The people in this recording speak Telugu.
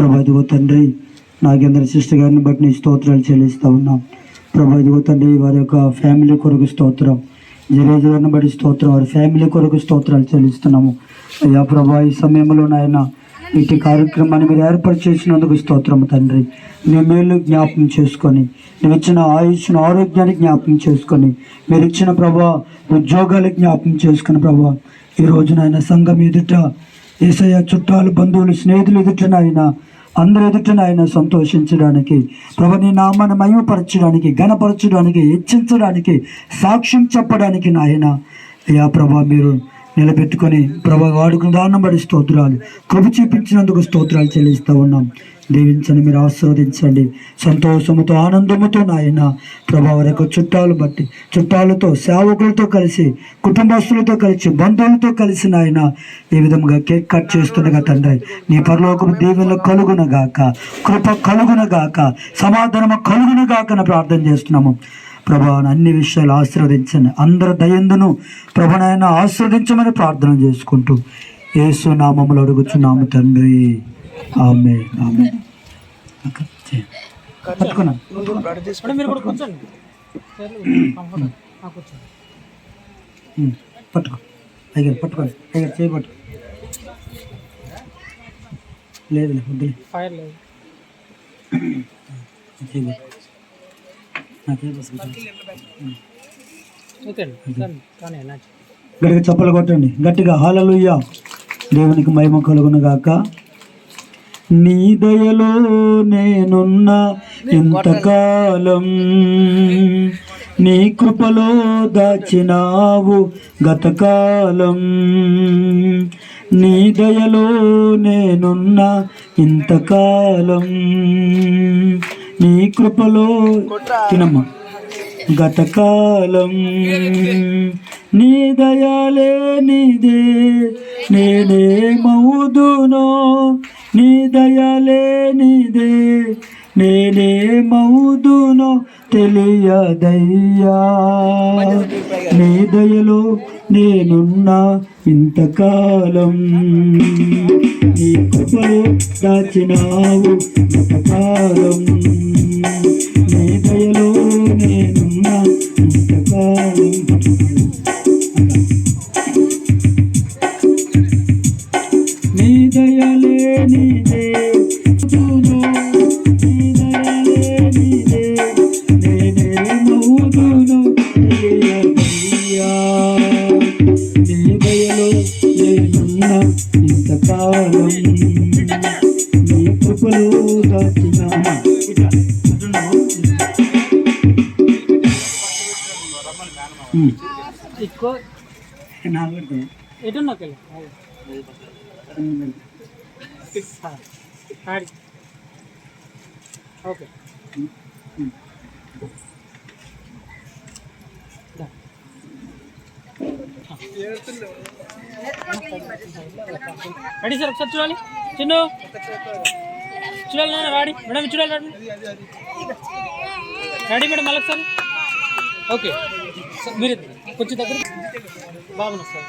ప్రభాదిగో తండ్రి నాగేంద్ర సిస్టర్ గారిని బట్టి నీ స్తోత్రాలు చెల్లిస్తూ ఉన్నాం. ప్రభాదిగో తండ్రి వారి యొక్క ఫ్యామిలీ కొరకు స్తోత్రం జరేజ్ గారిని బట్టి స్తోత్రం వారి ఫ్యామిలీ కొరకు స్తోత్రాలు చెల్లిస్తున్నాము. అయ్యా ప్రభా ఈ సమయంలో నాయన ఇటు కార్యక్రమాన్ని మీరు ఏర్పాటు చేసినందుకు స్తోత్రం తండ్రి. నీ మేలు జ్ఞాపకం చేసుకొని నువ్వు ఇచ్చిన ఆయుష్ను ఆరోగ్యాన్ని జ్ఞాపకం చేసుకొని మీరు ఇచ్చిన ప్రభా ఉద్యోగాలు జ్ఞాపకం చేసుకుని ప్రభా ఈ రోజున ఆయన సంఘం ఎదుట ఏసయ్య చుట్టాలు బంధువులు స్నేహితులు ఎదుట నాయన అందరి ఎదుట నాయన సంతోషించడానికి ప్రభు నీ నామాన్ని మహిమపరచడానికి ఘనపరచడానికి హెచ్చించడానికి సాక్ష్యం చెప్పడానికి నాయన. అయ్యా ప్రభా మీరు నిలబెట్టుకొని ప్రభా వాడుకున్న దానం బడి స్తోత్రాలు కృప చూపించినందుకు స్తోత్రాలు చెల్లిస్తూ ఉన్నాం. దీవించండి మీరు ఆశీర్వదించండి. సంతోషముతో ఆనందముతో నాయన ప్రభా వారి యొక్క చుట్టాలు బట్టి చుట్టాలతో సేవకులతో కలిసి కుటుంబస్తులతో కలిసి బంధువులతో కలిసి నాయన ఈ విధంగా కేక్ కట్ చేస్తుండగా తండ్రి నీ పరలోకము దీవెనలు కలుగునగాక కృప కలుగునగాక సమాధానము కలుగునగాక అని ప్రార్థన చేస్తున్నాము. ప్రభా అన్ని విషయాలు ఆశీర్వదించండి. అందరి దయందును ప్రభనైనా ఆశీర్వదించమని ప్రార్థన చేసుకుంటూ ఏసు నామములు అడుగుచున్నాము తండ్రి. ఆమె పట్టుకో. చేయి లేదు లేదు వద్దులే. ఫైర్ గట్టిగా చప్పలు కొట్టండి. గట్టిగా హాలలుయ్య దేవునికి మహిమ కలుగును గాక నీ దయలో నేనున్న ఇంతకాలం నీ కృపలో దాచినావు గతకాలం. నీ దయలో నేనున్న ఇంతకాలం. నీ కృపలో తినమ్మా. గతకాలం. నీ దయాలే నీదే నేనే నేనే తెలియదయ్యా. నీ దయలో నేనున్నా ఇంతకాలం. నీ కృపలో దాచినావు ఇంతకాలం. నీ దయలో నేనున్నా ఇంతకాలం. నీ దయలే నీదే ఎక్కువ నాలుగు ఎటున్నాకి ఆడి ఓకే రెడీ సార్ ఒకసారి చూడాలి చిన్ను చూడాలి నాన్న రాడి మేడం ఇది చూడాలి రాడి రెడీ మేడం మళ్ళీ ఒకసారి ఓకే సార్ మీరు కొంచెం దగ్గర బాగున్నా సార్.